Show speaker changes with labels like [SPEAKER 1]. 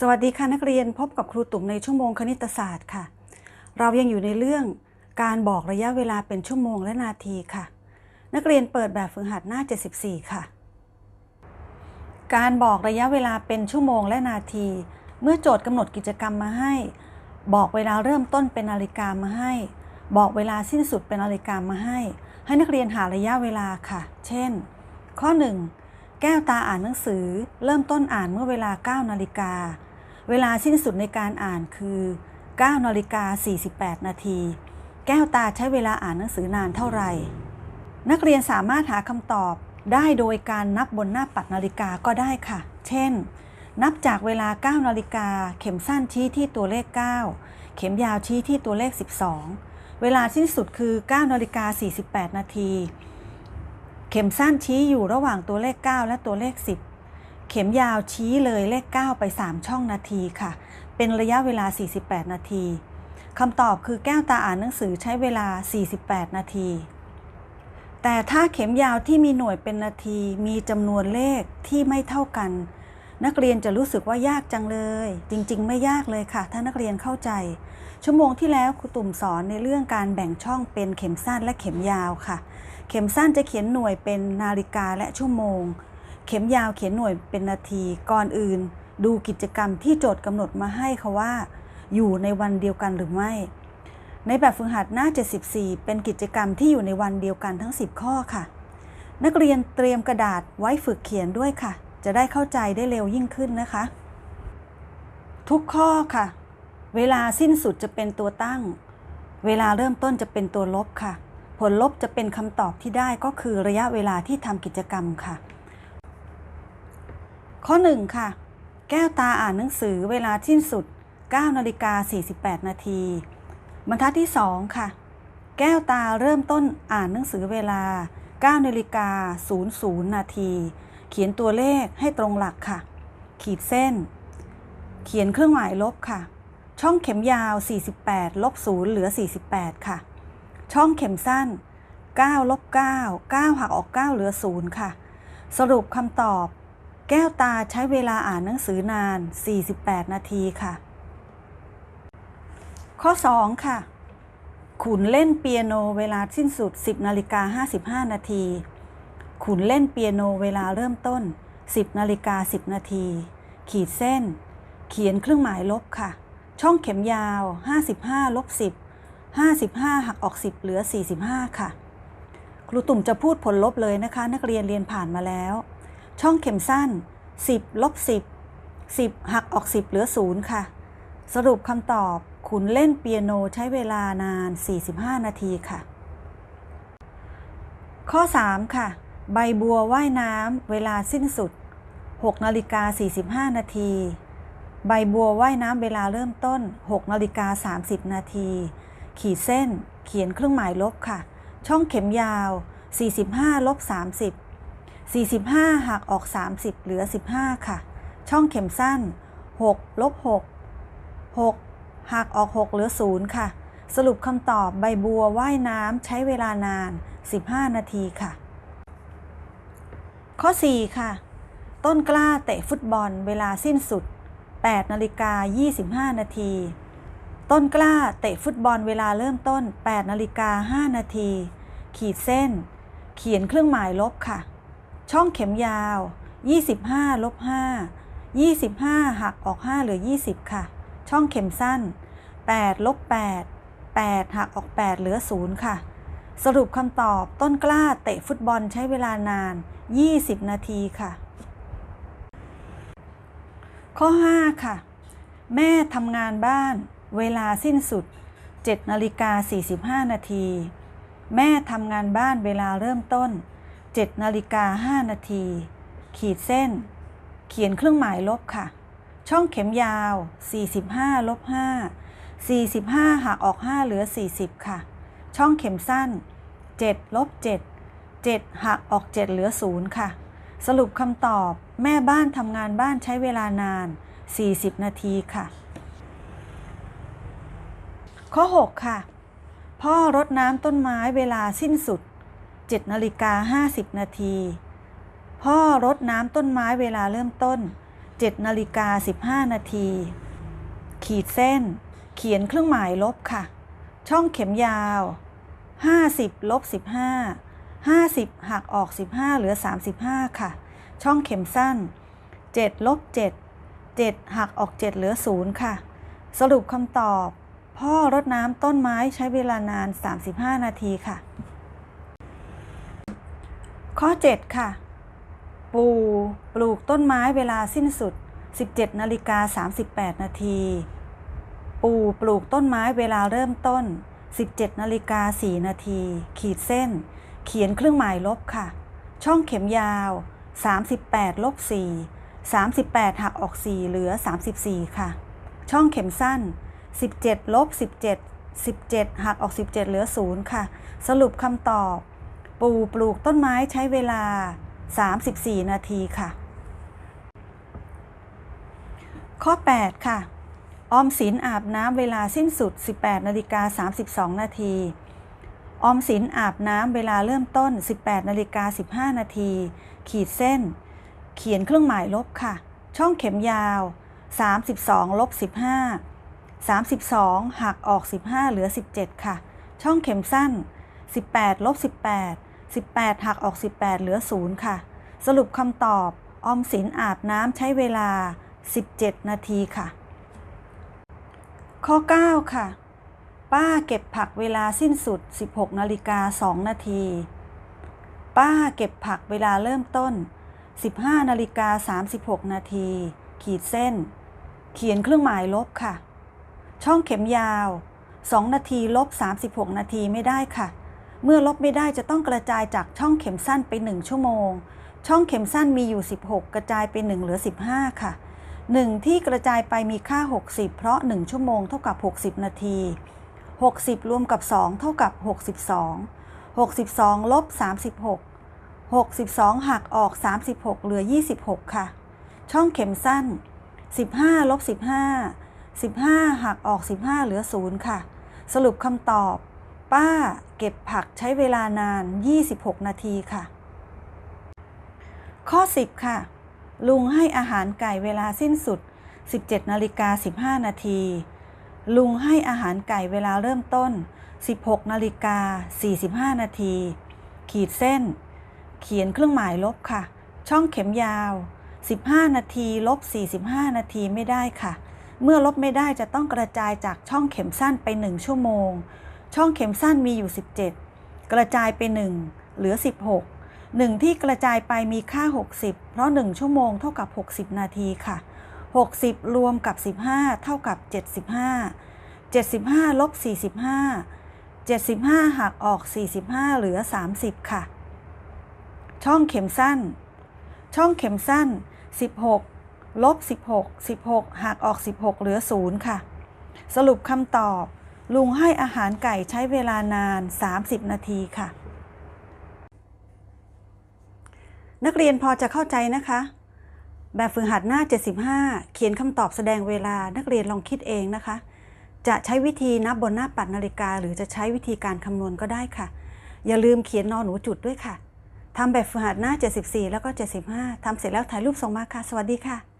[SPEAKER 1] สวัสดีค่ะนักเรียนพบกับครูตุ่มในชั่วโมงคณิตศาสตร์ค่ะ เรายังอยู่ในเรื่องการบอกระยะเวลาเป็นชั่วโมงและนาทีค่ะ นักเรียนเปิดแบบฝึกหัดหน้า 74 ค่ะ การบอกระยะเวลาเป็นชั่วโมงและนาที เมื่อโจทย์กำหนดกิจกรรมมาให้ บอกเวลาเริ่มต้นเป็นนาฬิกามาให้ บอกเวลาสิ้นสุดเป็นนาฬิกามาให้ ให้นักเรียนหาระยะเวลาค่ะ เช่น ข้อ 1 แก้วตาอ่านหนังสือ เริ่มต้นอ่านเมื่อเวลา 9 นาฬิกา เวลาสิ้นสุดในการอ่านคือ9นาฬิกา48 นาที แก้วตาใช้เวลาอ่านหนังสือนานเท่าไหร่ นักเรียนสามารถหาคำตอบได้โดยการนับบนหน้าปัดนาฬิกาก็ได้ค่ะ เช่น นับจากเวลา 9 นาฬิกา เข็มสั้นชี้ที่ตัวเลข 9 เข็มยาวชี้ที่ตัวเลข 12 เวลาสิ้นสุดคือ 9 นาฬิกา 48 นาที เข็มสั้นชี้อยู่ระหว่างตัวเลข 9 และตัวเลข 10 เข็มยาวชี้เลยเลข 9 ไป 3 ช่องนาทีค่ะ เป็นระยะเวลา 48 นาทีคำตอบคือแก้วตาอ่านหนังสือใช้เวลา 48 นาที แต่ถ้าเข็มยาวที่มีหน่วยเป็นนาทีมีจำนวนเลขที่ไม่เท่ากัน นักเรียนจะรู้สึกว่ายากจังเลย จริง ๆ ไม่ยากเลยค่ะ ถ้านักเรียนเข้าใจ ชั่วโมงที่แล้วครูตุ่มสอนในเรื่องการแบ่งช่องเป็นเข็มสั้นและเข็มยาวค่ะ เข็มสั้นจะเขียนหน่วยเป็นนาฬิกาและชั่วโมง เข็มยาวเขียนหน่วยเป็นนาที ก่อนอื่น ดูกิจกรรมที่โจทย์กำหนดมาให้ค่ะว่า อยู่ในวันเดียวกันหรือไม่ ในแบบฝึกหัดหน้า 74 เป็นกิจกรรมที่อยู่ในวันเดียวกันทั้ง 10 ข้อค่ะ นักเรียนเตรียมกระดาษไว้ฝึกเขียนด้วยค่ะ จะได้เข้าใจได้เร็วยิ่งขึ้นนะคะ ทุกข้อค่ะ เวลาสิ้นสุดจะเป็นตัวตั้ง เวลาเริ่มต้นจะเป็นตัวลบค่ะ ผลลบจะเป็นคำตอบที่ได้ก็คือระยะเวลาที่ทำกิจกรรมค่ะ ข้อ 1 ค่ะ แก้วตาอ่านหนังสือเวลาสิ้นสุด 9นาฬิกา48 นาที บรรทัดที่ 2 ค่ะ แก้วตาเริ่มต้นอ่านหนังสือเวลา 9นาฬิกา00 นาที เขียนตัวเลขให้ตรงหลักค่ะ ขีดเส้น เขียนเครื่องหมายลบค่ะ ช่องเข็มยาว 48 ลบ 0 เหลือ 48 ค่ะ ช่องเข็มสั้น 9 ลบ 9 9 หักออก 9 เหลือ 0 ค่ะ สรุปคำตอบ แก้วตาใช้เวลาอ่านหนังสือนาน 48 นาทีค่ะ ข้อ 2 ค่ะ ขุนเล่นเปียโนเวลาสิ้นสุด 10นาฬิกา55 นาที ขุนเล่นเปียโนเวลาเริ่มต้น 10นาฬิกา10 นาที ขีดเส้น เขียนเครื่องหมายลบค่ะ ช่องเข็มยาว 55ลบ10 55 หักออก 10 เหลือ 45 ค่ะ ครูตุ่มจะพูดผลลบเลยนะคะ นักเรียนเรียนผ่านมาแล้ว ช่องเข็มสั้น 10ลบ10 10 หักออก 10 เหลือ 0 ค่ะ สรุปคำตอบ ขุนเล่นเปียโนใช้เวลานาน 45 นาทีค่ะ ข้อ 3 ค่ะ ใบบัวว่ายน้ำเวลาสิ้นสุด 6นาฬิกา45 นาที ใบบัวว่ายน้ำเวลาเริ่มต้น 6นาฬิกา30 นาที ขีดเส้น เขียนเครื่องหมายลบค่ะ ช่องเข็มยาว 45ลบ30 45หักออก 30 เหลือ 15 ค่ะ ช่องเข็มสั้น 6 ลบ 6 6หักออก 6 เหลือ 0 ค่ะ สรุปคำตอบใบบัวว่ายน้ำใช้เวลานาน 15 นาทีค่ะ ข้อ 4 ค่ะ ต้นกล้าเตะฟุตบอลเวลาสิ้นสุด 8 นาฬิกา 25 นาที ต้นกล้าเตะฟุตบอลเวลาเริ่มต้น 8 นาฬิกา 5 นาที ขีดเส้น เขียนเครื่องหมายลบค่ะ ช่องเข็มยาว 25ลบ5 25 หักออก 5 เหลือ 20 ค่ะ ช่องเข็มสั้น 8ลบ8 8 หักออก 8 เหลือ 0 ค่ะ สรุปคำตอบต้นกล้าเตะฟุตบอลใช้เวลานาน 20 นาทีค่ะ ข้อ 5 ค่ะ แม่ทำงานบ้าน เวลาสิ้นสุด 7 นาฬิกา 45 นาที แม่ทำงานบ้านเวลาเริ่มต้น 7นาฬิกา5นาที ขีดเส้น เขียนเครื่องหมายลบค่ะ ช่องเข็มยาว 45ลบ5 45หักออก 5 เหลือ 40 ค่ะ ช่องเข็มสั้น 7ลบ7 7 หักออก 7 เหลือ 0 ค่ะ สรุปคำตอบ แม่บ้านทำงานบ้านใช้เวลานาน 40 นาทีค่ะ ข้อ 6 ค่ะ พ่อรดน้ำต้นไม้เวลาสิ้นสุด 7นาฬิกา50 นาที พ่อรดน้ำต้นไม้เวลาเริ่มต้น 7นาฬิกา15 นาที ขีดเส้น เขียนเครื่องหมายลบค่ะ ช่องเข็มยาว 50ลบ15 50 หักออก 15 เหลือ 35 ค่ะ ช่องเข็มสั้น 7ลบ7 7 หักออก 7 เหลือ 0 ค่ะ สรุปคำตอบ พ่อรดน้ำต้นไม้ใช้เวลานาน 35 นาทีค่ะ ข้อ 7 ค่ะ ปูปลูกต้นไม้เวลาสิ้นสุด 17นาฬิกา38 นาที ปูปลูกต้นไม้เวลาเริ่มต้น 17นาฬิกา4นาที ขีดเส้น เขียนเครื่องหมายลบค่ะ ช่องเข็มยาว 38ลบ4 38 หักออก 4 เหลือ 34 ค่ะ ช่องเข็มสั้น 17ลบ17 17 หักออก 17 เหลือ 0 ค่ะ สรุปคำตอบ ปูปลูกต้นไม้ใช้เวลา 34 นาทีค่ะ ข้อ 8 ค่ะ ออมสินอาบน้ำเวลาสิ้นสุด 18นาฬิกา32 นาที ออมสินอาบน้ำเวลาเริ่มต้น 18นาฬิกา15 นาที ขีดเส้น เขียนเครื่องหมายลบค่ะ ช่องเข็มยาว 32ลบ15 32หักออก 15 เหลือ 17 ค่ะ ช่องเข็มสั้น 18ลบ18 18 หักออก 18 เหลือ 0 ค่ะ สรุปคำตอบ ออมสินอาบน้ำใช้เวลา 17 นาทีค่ะ ข้อ 9 ค่ะ ป้าเก็บผักเวลาสิ้นสุด 16นาฬิกา2นาที ป้าเก็บผักเวลาเริ่มต้น 15นาฬิกา36 นาที ขีดเส้น เขียนเครื่องหมายลบค่ะ ช่องเข็มยาว 2 นาทีลบ 36 นาทีไม่ได้ค่ะ เมื่อลบไม่ได้จะต้องกระจายจากช่องเข็มสั้นไป 1 ชั่วโมง ช่องเข็มสั้นมีอยู่ 16 กระจายไป 1 เหลือ 15 ค่ะ 1 ที่กระจายไปมีค่า 60 เพราะ 1 ชั่วโมงเท่ากับ 60 นาที 60 รวมกับ 2 เท่ากับ 62 62 ลบ 36 62 หักออก 36 เหลือ 26 ค่ะ ช่องเข็มสั้น 15 ลบ 15 15 หักออก 15 เหลือ 0 ค่ะ สรุปคำตอบ ป้า เก็บผักใช้เวลานาน 26 นาทีค่ะ ข้อ 10 ค่ะ ลุงให้อาหารไก่เวลาสิ้นสุด 17นาฬิกา15 นาที ลุงให้อาหารไก่เวลาเริ่มต้น 16นาฬิกา45 นาที ขีดเส้น เขียนเครื่องหมายลบค่ะ ช่องเข็มยาว 15 นาทีลบ45 นาทีไม่ได้ค่ะ เมื่อลบไม่ได้จะต้องกระจายจากช่องเข็มสั้นไป 1 ชั่วโมง ช่องเข็มสั้นมีอยู่ 17 กระจายไป 1 เหลือ 16 1 ที่กระจายไปมีค่า 60 เพราะ 1 ชั่วโมงเท่ากับ 60 นาทีค่ะ 60 รวมกับ 15 เท่ากับ 75 75 ลบ 45 75 หักออก 45 เหลือ 30 ค่ะ ช่องเข็มสั้น ช่องเข็มสั้น 16 ลบ 16 16 หักออก 16 เหลือ 0 ค่ะ สรุปคำตอบ ลุงให้อาหารไก่ใช้เวลานาน 30 นาทีค่ะ นักเรียนพอจะเข้าใจนะคะ แบบฝึกหัดหน้า 75 เขียนคำตอบแสดงเวลานักเรียนลองคิดเองนะคะ จะใช้วิธีนับบนหน้าปัดนาฬิกา หรือจะใช้วิธีการคำนวณก็ได้ค่ะ อย่าลืมเขียนนอนหนูจุดด้วยค่ะทำแบบฝึกหัดหน้า 74 แล้วก็ 75 ทำเสร็จแล้วถ่ายรูปส่งมาค่ะ สวัสดีค่ะ